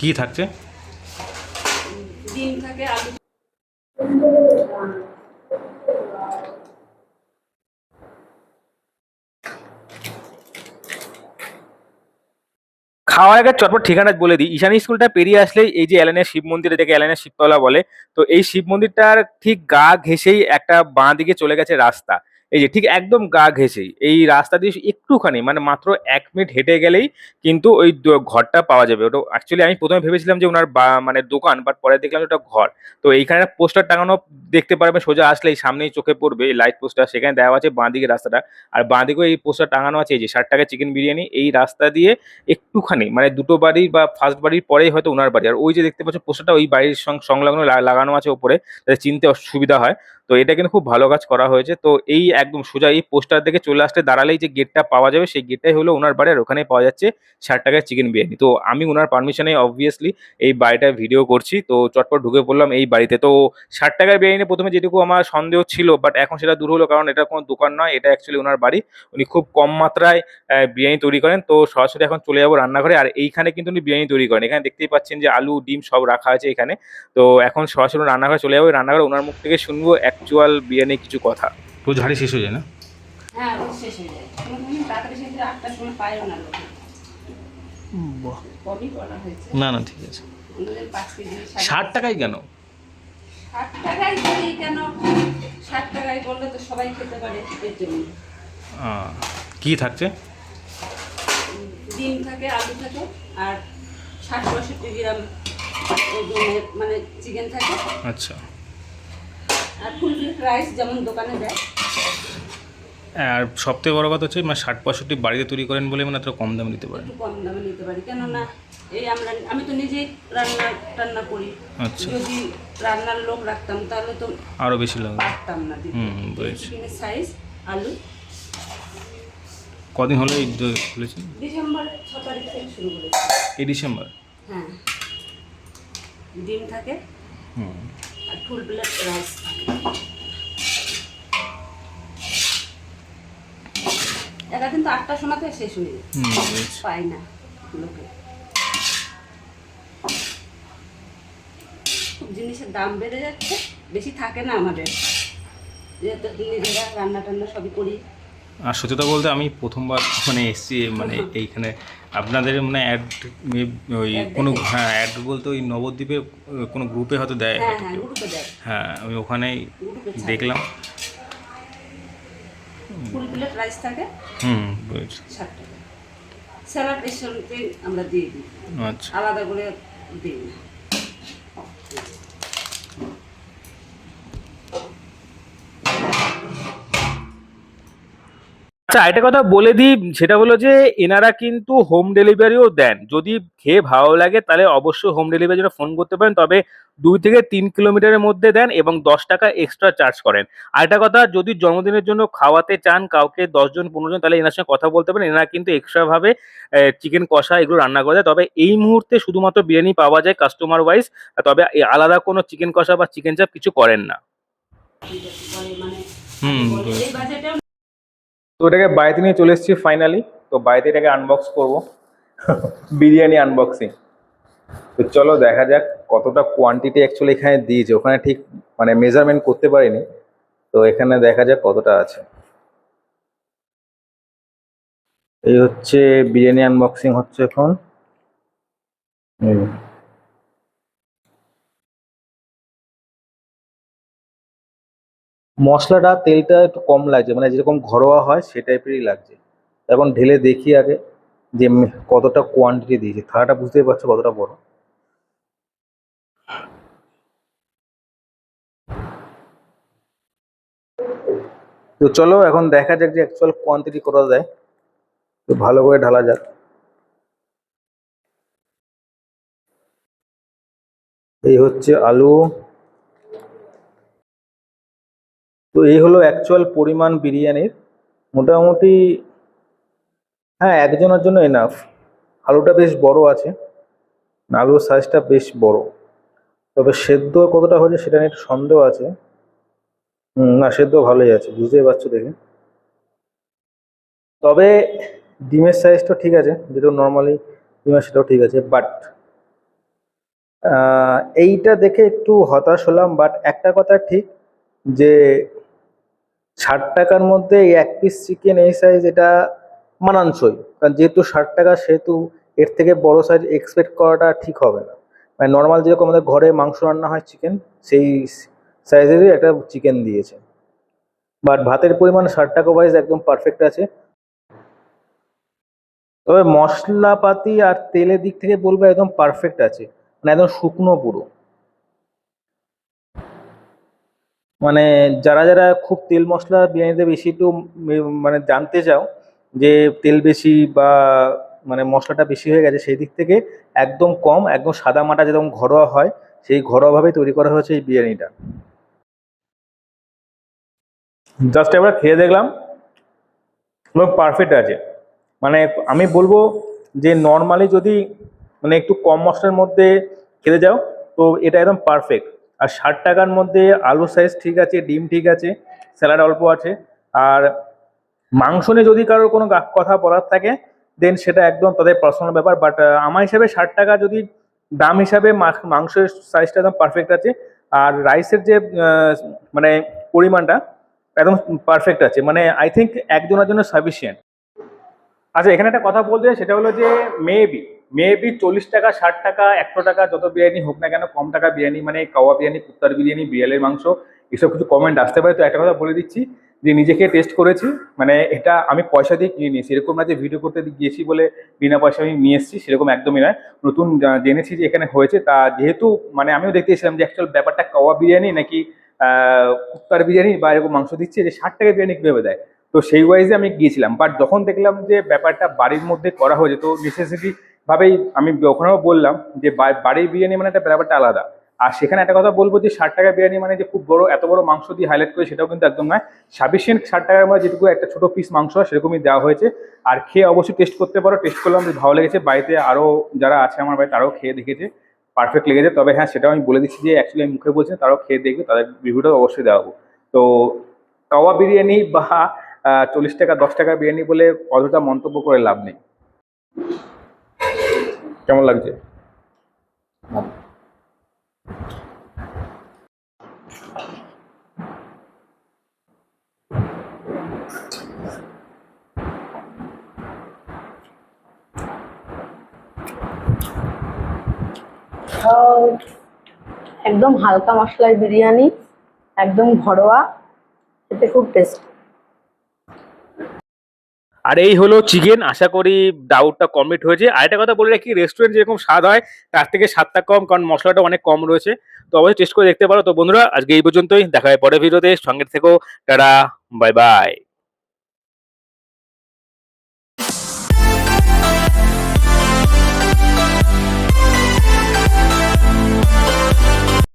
কি থাকছে? ডিম থাকে আলু খাওয়ার আগে চটপট ঠিকানা বলে দিই। ঈশানী স্কুলটা পেরিয়ে আসলেই এই যে এলানের শিব মন্দির এটাকে এলানের শিবতলা বলে। তো এই শিব মন্দিরটার ঠিক গা ঘেসেই একটা বাঁ দিকে চলে গেছে রাস্তা। এই যে ঠিক একদম গা ঘেসেই এই রাস্তা দিয়ে একটুখানি মানে মাত্র এক মিনিট হেঁটে গেলেই কিন্তু ওই ঘরটা পাওয়া যাবে। ওটা অ্যাকচুয়ালি আমি প্রথমে ভেবেছিলাম যে ওনার মানে দোকান বাট পরে দেখলাম ওটা ঘর। তো এইখানে পোস্টার টাঙানো দেখতে পারবেন, সোজা আসলেই সামনেই চোখে পড়বে এই লাইট পোস্টার, সেখানে দেওয়া আছে বাঁ দিকে রাস্তাটা। আর বাঁ দিকেও এই পোস্টার টাঙানো আছে, এই যে ষাট টাকা চিকেন বিরিয়ানি, এই রাস্তা দিয়ে একটুখানি মানে দুটো বাড়ি বা ফার্স্ট বাড়ির পরেই হয়তো ওনার বাড়ি। আর ওই যে দেখতে পাচ্ছ পোস্টারটা, ওই বাড়ির সংলগ্ন লাগানো আছে ওপরে যাতে চিনতে অসুবিধা হয়। তো এটা কিন্তু খুব ভালো কাজ করা হয়েছে। তো এই একদম সোজা এই পোস্টার থেকে চলে আসতে দাঁড়ালেই যে গেটটা পাওয়া যাবে, সেই গেটটাই হলো ওনার বাড়ি আর ওখানে পাওয়া যাচ্ছে ষাট টাকার চিকেন বিরিয়ানি। তো আমি ওনার পারমিশনে অবভিয়াসলি এই বাড়িটা ভিডিও করছি। তো চটপট ঢুকে পড়লাম এই বাড়িতে। তো ষাট টাকার বিরিয়ানি প্রথমে যেটুকু আমার সন্দেহ ছিল বাট এখন সেটা দূর হলো কারণ এটা কোনো দোকান নয়, এটা অ্যাকচুয়ালি ওনার বাড়ি। উনি খুব কম মাত্রায় বিরিয়ানি তৈরি করেন। তো সরাসরি এখন চলে যাব রান্নাঘরে আর এইখানে কিন্তু উনি বিরিয়ানি তৈরি করেন। এখানে দেখতেই পাচ্ছেন যে আলু, ডিম সব রাখা আছে এখানে। তো এখন সরাসরি রান্নাঘরে চলে যাব। রান্নাঘরে ওনার মুখ থেকে শুনব অ্যাকচুয়াল বিরিয়ানি কিছু কথা। তো ঝাড়ি শেষ হয়ে যায় না? হ্যাঁ শেষ যায়। কোনোদিন তাড়াতাড়ি শেষ আটটার সময় পায়ও না না না ঠিক আছে। ষাট টাকায় কেন? ষাট টাকায় কেন? ষাট টাকায় তো সবাই খেতে পারে এর জন্য। কি থাকছে? ডিম থাকে আলু থাকে আর ষাট পঁয়ষট্টি গ্রাম মানে চিকেন থাকে। আচ্ছা। আর ফুল রাইস যেমন দোকানে দেয়। আর সবথেকে বড় কথা হচ্ছে মানে ষাট পঁয়ষট্টি বাড়িতে তৈরি করেন বলে মানে এত কম দামে দিতে পারেন কম দামে নিতে পারি। কেননা এই আমরা আমি তো নিজেই রান্না টান্না করি। আচ্ছা। যদি রান্নার লোক রাখতাম তাহলে তো আরও বেশি লাগবে। পারতাম না দিতে। হুম বুঝেছি। চিকেনের সাইজ আলু। কদিন হলো এই খুলেছেন ডিসেম্বরের ছ তারিখ থেকে শুরু করেছি। এই ডিসেম্বর? হ্যাঁ। ডিম থাকে। হুম। আর ফুল প্লেট রাইস এটা কিন্তু আটটার সময় শেষ হয়ে যায় পাই না লোকে। জিনিসের দাম বেড়ে যাচ্ছে বেশি থাকে না আমাদের। যেহেতু নিজেরা রান্না টান্না সবই করি। আর সত্যি কথা বলতে আমি প্রথমবার মানে এসছি মানে এইখানে আপনাদের মানে অ্যাড ওই কোনো হ্যাঁ অ্যাড বলতে ওই নবদ্বীপে কোনো গ্রুপে হয়তো দেয় হ্যাঁ হয়তো হ্যাঁ কেউ। হ্যাঁ আমি ওখানেই দেখলাম। ফুল প্লেট রাইস থাকে। হুম ষাট টাকা। স্যালাড রেস্টুরেন্টে আমরা দিয়ে দিই। আচ্ছা। আলাদা করে দিই আচ্ছা একটা কথা বলে দিই সেটা হলো যে এনারা কিন্তু হোম ডেলিভারিও দেন। যদি খেয়ে ভালো লাগে তাহলে অবশ্যই হোম ডেলিভারির জন্য ফোন করতে পারেন তবে দুই থেকে তিন কিলোমিটারের মধ্যে দেন এবং দশ টাকা এক্সট্রা চার্জ করেন। আরেকটা কথা যদি জন্মদিনের জন্য খাওয়াতে চান কাউকে দশজন পনেরো জন তাহলে এনার সঙ্গে কথা বলতে পারেন। এনারা কিন্তু এক্সট্রাভাবে চিকেন কষা এগুলো রান্না করে দেয়। তবে এই মুহূর্তে শুধুমাত্র বিরিয়ানি পাওয়া যায় কাস্টমার ওয়াইজ তবে আলাদা কোনো চিকেন কষা বা চিকেন চাপ কিছু করেন না। মানে হুম, তো এটাকে বাড়িতে নিয়ে চলে এসেছি ফাইনালি তো বাড়িতে এটাকে আনবক্স করব। বিরিয়ানি আনবক্সিং তো চলো দেখা যাক কতটা কোয়ান্টিটি অ্যাকচুয়ালি এখানে দিয়েছে। ওখানে ঠিক মানে মেজারমেন্ট করতে পারিনি। তো এখানে দেখা যাক কতটা আছে। এই হচ্ছে বিরিয়ানি আনবক্সিং হচ্ছে এখন। হুম। মশলাটা তেলটা একটু কম লাগছে মানে যেরকম ঘরোয়া হয় সে টাইপেরই লাগছে। এখন ঢেলে দেখি আগে যে কতটা কোয়ান্টিটি দিয়েছে। থালাটা বুঝতেই পারছ কতটা বড়। তো চলো এখন দেখা যাক যে অ্যাকচুয়াল কোয়ান্টিটি করা যায় তো ভালো করে ঢালা যাক। এই হচ্ছে আলু। তো এই হলো অ্যাকচুয়াল পরিমাণ বিরিয়ানির। মোটামুটি হ্যাঁ একজনের জন্য এনাফ আলুটা বেশ বড় আছে, আলুর সাইজটা বেশ বড়। তবে সেদ্ধ কতটা হয়েছে সেটা নিয়ে একটু সন্দেহ আছে। না, সেদ্ধ ভালোই আছে, বুঝতেই পারছ দেখে। তবে ডিমের সাইজটা ঠিক আছে, যেটা নর্মালি ডিমের সেটাও ঠিক আছে বাট এইটা দেখে একটু হতাশ হলাম বাট একটা কথা ঠিক যে ষাট টাকার মধ্যে এই এক পিস চিকেন এই সাইজ এটা মানানসই। কারণ যেহেতু ষাট টাকা, সেহেতু এর থেকে বড় সাইজ এক্সপেক্ট করাটা ঠিক হবে না। মানে নর্মাল যেরকম আমাদের ঘরে মাংস রান্না হয় চিকেন সেই সাইজেরই একটা চিকেন দিয়েছে। বাট ভাতের পরিমাণ ষাট টাকা ওয়াইজ একদম পারফেক্ট আছে। তবে মশলাপাতি আর তেলের দিক থেকে বলব একদম পারফেক্ট আছে। মানে একদম শুকনো পুরো। মানে যারা যারা খুব তেল মশলা বিরিয়ানিতে বেশি একটু মানে জানতে চাও যে তেল বেশি বা মানে মশলাটা বেশি হয়ে গেছে, সেই দিক থেকে একদম কম, একদম সাদা মাটা যেরকম ঘরোয়া হয়, সেই ঘরোয়াভাবে তৈরি করা হয়েছে এই বিরিয়ানিটা। জাস্ট এবার খেয়ে দেখলাম পুরো পারফেক্ট আছে। মানে আমি বলব যে নর্মালি যদি মানে একটু কম মশলার মধ্যে খেতে যাও তো এটা একদম পারফেক্ট আর ষাট টাকার মধ্যে আলু সাইজ ঠিক আছে, ডিম ঠিক আছে স্যালাড অল্প আছে। আর মাংস নিয়ে যদি কারোর কোনো কথা বলার থাকে দেন সেটা একদম তাদের পার্সোনাল ব্যাপার। বাট আমার হিসাবে ষাট টাকা যদি দাম হিসাবে মাংসের সাইজটা একদম পারফেক্ট আছে। আর রাইসের যে মানে পরিমাণটা একদম পারফেক্ট আছে। মানে আই থিঙ্ক একজনের জন্য সাফিসিয়েন্ট আচ্ছা এখানে একটা কথা বলতে সেটা হলো যে মেবি মেবি চল্লিশ টাকা, ষাট টাকা, একশো টাকা, যত বিরিয়ানি হোক না কেন, কম টাকা বিরিয়ানি মানে কাওয়া বিরিয়ানি কুত্তার বিরিয়ানি, বিড়ালের মাংস, এসব কিছু কমেন্ট আসতে পারে। তো একটা কথা বলে দিচ্ছি যে, নিজেকে টেস্ট করেছি মানে এটা আমি পয়সা দিয়ে কিনে নিয়েছি। এরকম না যে ভিডিও করতে গিয়েছি বলে বিনা পয়সা আমি নিয়ে এসেছি, সেরকম একদমই নয়। নতুন জেনেছি যে, এখানে হয়েছে। তা যেহেতু মানে আমিও দেখতে এসেছিলাম যে অ্যাকচুয়াল ব্যাপারটা কাওয়া বিরিয়ানি নাকি কুত্তার বিরিয়ানি বা এরকম মাংস দিচ্ছে যে, ষাট টাকা বিরিয়ানি কীভাবে দেয়? তো সেই ওয়াইজে আমি গিয়েছিলাম। বাট যখন দেখলাম যে, ব্যাপারটা বাড়ির মধ্যে করা হয়েছে, তো নেসেসিটি ভাবেই আমি ওখানেও বললাম যে বাড়ির বিরিয়ানি মানে একটা ব্যাপারটা আলাদা। আর সেখানে একটা কথা বলব যে ষাট টাকা বিরিয়ানি মানে যে খুব বড়, এত বড় মাংস দিয়ে হাইলাইট করে সেটাও কিন্তু একদম নয়। সাফিসিয়েন্ট ষাট টাকার মধ্যে যেটুকু একটা ছোট পিস মাংস সেরকমই দেওয়া হয়েছে। আর খেয়ে অবশ্যই টেস্ট করতে পারো। টেস্ট করলাম বেশ ভালো লেগেছে। বাড়িতে আরও যারা আছে আমার বাড়িতে তারাও খেয়ে দেখেছে। পারফেক্ট লেগেছে। তবে হ্যাঁ সেটাও আমি বলে দিচ্ছি যে অ্যাকচুয়ালি আমি মুখে বলছি তারাও খেয়ে দেখবে, তাদের রিভিউটাও অবশ্যই দেওয়াবো তো কাওয়া বিরিয়ানি বা চল্লিশ টাকা, দশ টাকা বিরিয়ানি বলে অযথা মন্তব্য করে লাভ নেই। কেমন লাগছে? একদম হালকা মশলার বিরিয়ানি একদম ঘরোয়া খেতে খুব টেস্ট আর এই হলো চিকেন, আশা করি ডাউটটা কমপ্লিট হয়েছে। আর একটা কথা বলে রাখি রেস্টুরেন্ট যেরকম স্বাদ হয়, তার থেকে স্বাদটা কম, কারণ মশলাটা অনেক কম রয়েছে। তো অবশ্যই টেস্ট করে দেখতে পারো। তো বন্ধুরা, আজকে এই পর্যন্তই। দেখা হয় পরে ভিডিওতে সঙ্গে থেকো। তারা বাই বাই